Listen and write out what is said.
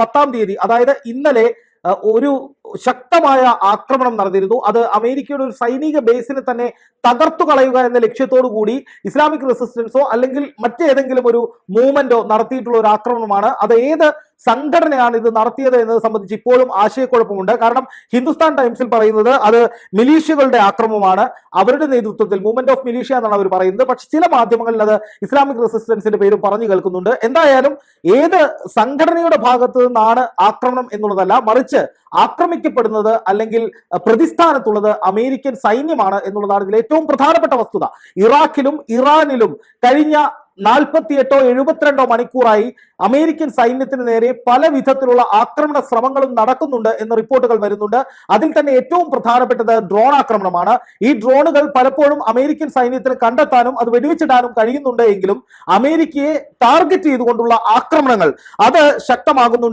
പത്താം തീയതി അതായത് ഇന്നലെ ഒരു ശക്തമായ ആക്രമണം നടന്നിരുന്നു. അത് അമേരിക്കയുടെ ഒരു സൈനിക ബേസിനെ തന്നെ തകർത്തു കളയുക എന്ന ലക്ഷ്യത്തോടു കൂടി ഇസ്ലാമിക് റെസിസ്റ്റൻസോ അല്ലെങ്കിൽ മറ്റേതെങ്കിലും ഒരു മൂവ്മെന്റോ നടത്തിയിട്ടുള്ള ഒരു ആക്രമണമാണ്. അത് ഏത് സംഘടനയാണ് ഇത് നടത്തിയത് എന്നത് സംബന്ധിച്ച് ഇപ്പോഴും ആശയക്കുഴപ്പമുണ്ട്. കാരണം ഹിന്ദുസ്ഥാൻ ടൈംസിൽ പറയുന്നത് അത് മിലീഷ്യകളുടെ ആക്രമമാണ്. അവരുടെ നേതൃത്വത്തിൽ മൂവ്മെന്റ് ഓഫ് മിലീഷ്യ എന്നാണ് അവർ പറയുന്നത്. പക്ഷെ ചില മാധ്യമങ്ങളിൽ അത് ഇസ്ലാമിക് റെസിസ്റ്റൻസിന്റെ പേരും പറഞ്ഞു കേൾക്കുന്നുണ്ട്. എന്തായാലും ഏത് സംഘടനയുടെ ഭാഗത്ത് നിന്നാണ് ആക്രമണം എന്നുള്ളതല്ല മറിച്ച് ആക്രമിക്കപ്പെടുന്നത് അല്ലെങ്കിൽ പ്രതിസ്ഥാനത്തുള്ളത് അമേരിക്കൻ സൈന്യമാണ് എന്നുള്ളതാണ് ഇതിൽ ഏറ്റവും പ്രധാനപ്പെട്ട വസ്തുത. ഇറാഖിലും ഇറാനിലും കഴിഞ്ഞ നാൽപ്പത്തിയെട്ടോ എഴുപത്തിരണ്ടോ മണിക്കൂറായി അമേരിക്കൻ സൈന്യത്തിന് നേരെ പല വിധത്തിലുള്ള ആക്രമണ ശ്രമങ്ങളും നടക്കുന്നുണ്ട് എന്ന റിപ്പോർട്ടുകൾ വരുന്നുണ്ട്. അതിൽ തന്നെ ഏറ്റവും പ്രധാനപ്പെട്ടത് ഡ്രോൺ ആക്രമണമാണ്. ഈ ഡ്രോണുകൾ പലപ്പോഴും അമേരിക്കൻ സൈന്യത്തിന് കണ്ടെത്താനും അത് വെടിവെച്ചിടാനും കഴിയുന്നുണ്ട് എങ്കിലും അമേരിക്കയെ ടാർഗറ്റ് ചെയ്തുകൊണ്ടുള്ള ആക്രമണങ്ങൾ അത് ശക്തമാകുന്നുണ്ട്.